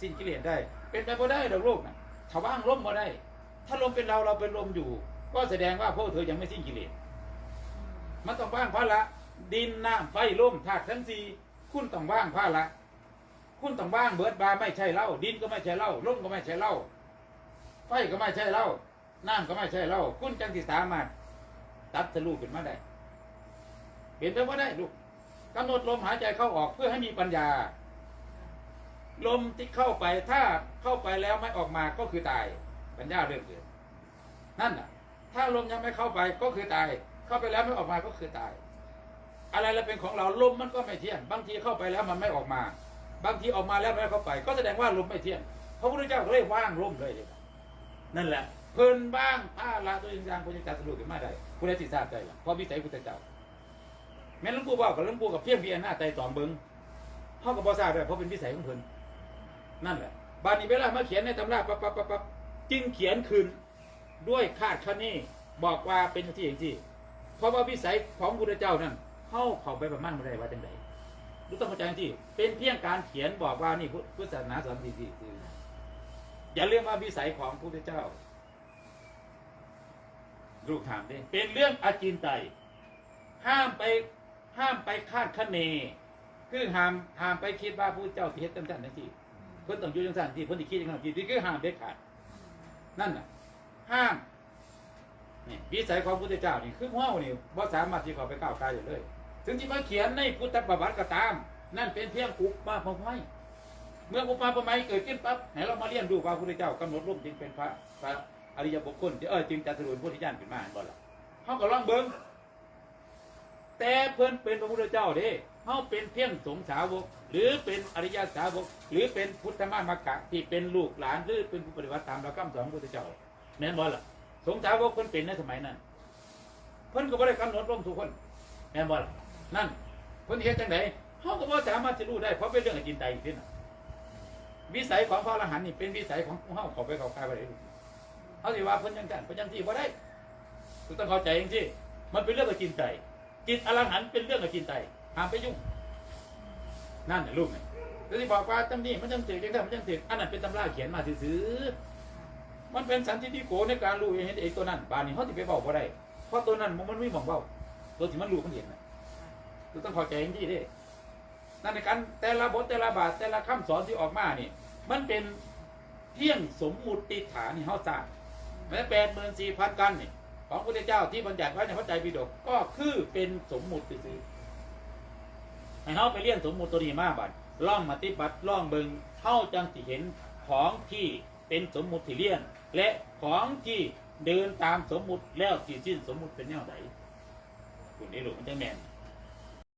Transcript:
สิ้นกิเลสได้ เป็นไปบ่ได้ดอกลูกนะถ้าว่างลมบ่ได้ ถ้าลมเป็นเราเราเป็นลมอยู่ ก็แสดงว่าพวกเธอยังไม่สิ้นกิเลสมันต้องว่างพระละดินน้ำไฟลมธาตุทั้งสี่คุณต้องว่างพระละ คุณต้องว่างเบิดบาไม่ใช่เล้าดินก็ไม่ใช่เล้าลมก็ไม่ใช่เล้าไฟก็ไม่ใช่เล้าน้ำก็ไม่ใช่เล้าคุณจังสิสามารถตัดสรูปขึ้นมาได้เปลี่ยนไปว่าได้ลูกกำหนดลมหายใจเข้าออกเพื่อให้มีปัญญา ลมที่เข้าไปถ้าเข้าไปแล้วไม่ออกมาก็คือตายปัญญาเรื่องเกิดนั่นน่ะ ถ้าลมยังไม่เข้าไปก็คือตาย เข้าไปแล้วไม่ออกมาก็คือตาย อะไรเราเป็นของเราลมมันก็ไม่เที่ยงบางทีเข้าไปแล้วมันไม่ออกมา บางทีออกมาแล้วไม่เข้าไป ก็แสดงว่าลมไม่เที่ยงพระพุทธเจ้าก็เลยว่างลมเลยเลยนั่นแหละเพิ่นบ้างผ้าละตัวอย่างอย่างพุทธเจ้าสรุปขึ้นมาได้ผู้ใดสิทราบได้ล่ะเพราะวิสัยพุทธเจ้าแม่นหลวงปู่บอกกับหลวงปู่กับเพียงเพียงหน้าใจตอมเบิงเขาก็บ่ทราบได้เพราะเป็นวิสัยของเพิ่น นั่นแหละบานนี้เวลามาเขียนในตำราปั๊บปั๊บปั๊บปั๊บจึงเขียนคืนด้วยคาดคะเนบอกว่าเป็นที่อย่างที่เพราะว่าวิสัยของพุทธเจ้านั่นเข้าเขาไปประมาณไม่ได้ว่าจังไดรู้ต้องเข้าใจที่ เป็นเพียงการเขียนบอกว่านี่พุทธศาสนาสอนที่ที่อย่าเรื่องว่าวิสัยของพุทธเจ้าลูกถามดิเป็นเรื่องอาจินไตห้ามไปห้ามไปคาดคะเน คือห้ามห้ามไปคิดว่าผู้เจ้าสิเฮ็ดจังซั่นจังซี่ พิ่นต้องอยู่จังซั่นที่เพิ่นสิคิดจังซั่นที่คือห้ามเด็ดขาดนั่นน่ะห้ามนี่วิสัยของพุทธเจ้านี่คือเฮานี่บ่สามารถที่เข้าไปก้าวไกลได้เลย ถึงที่มาเขียนในพุทธประวัติก็ตาม นั่นเป็นเพียงอุปมาประไมยเมื่ออุปมาประไมยเกิดขึ้นปั๊บให้เรามาเรียนดูว่าพระพุทธเจ้ากำหนดรูปจึงเป็นพระพระอริยบุคคลเออจึงจัตุรุนพุทธิญาณขึ้นมาบ่ล่ะเฮาก็ลองเบิ่ง เพิ่นเป็นพระพุทธเจ้าเด้เขาเป็นเพียงสงสาวก หรือเป็นอริยสาวก หรือเป็นพุทธมามกะที่เป็นลูกหลานหรือเป็นผู้ปฏิบัติตามหลักคำสอนของพระพุทธเจ้าแม่นบ่ล่ะสงสาวกเพิ่นเป็นในสมัยนั้นเพิ่นก็บ่ได้กำหนดลงทุกคนแม่นบ่ล่ะนั่นเพิ่นเฮ็ดจังไดเขาก็บ่สามารถจะรู้ได้เพราะเป็นเรื่องอจินไตยจริงๆน่ะวิสัยของพระอรหันต์นี่เป็นวิสัยของเฮาเข้าไปเขาใกล้บ่ได้เขาสิว่าเพิ่นจังซั่นเพิ่นจังซี่บ่ได้คุณต้องเข้าใจจริงๆมันเป็นเรื่องอจินไตย จิตอรหันต์เป็นเรื่องกับจินไตห้ามไปยุ่ง นั่นน่ะลูกเนี่ยแล้วที่บอกว่าตั้งนี้มันจังถือจังได้มันจังถืออันนั้นเป็นตำราเขียนมาซื่อมันเป็นสันติที่โกในการรู้เห็นเองตัวนั้นบานนี้เขาติไปบอกบ่าได้เพราะตัวนั้นมันไม่มองเบ้าตัวที่มันรู้มันเห็นนะคือต้องเข้าใจองที่ด้นั่นในการแต่ละบทแต่ละบาทแต่ละคำสอนที่ออกมานี่ มันเป็นเพียงสมมุติฐานที่เขาสร้างแม้แปดหมื่นสี่พันกันนี่ ของพระพุทธเจ้าที่บัญญัติไว้ในพระไตรปิฎกก็คือเป็นสมมุติซื่อให้เขาไปเรียนสมมุติตัวนี้มาบัดล่องมาติบัดล่องเบิงเท่าจังสิเห็นของที่เป็นสมมุติที่เรียน และของที่เดินตามสมมุติแล้วที่สิ้นสมมุติเป็นแนวไหนคุณนี่ลูกมันจะแม่น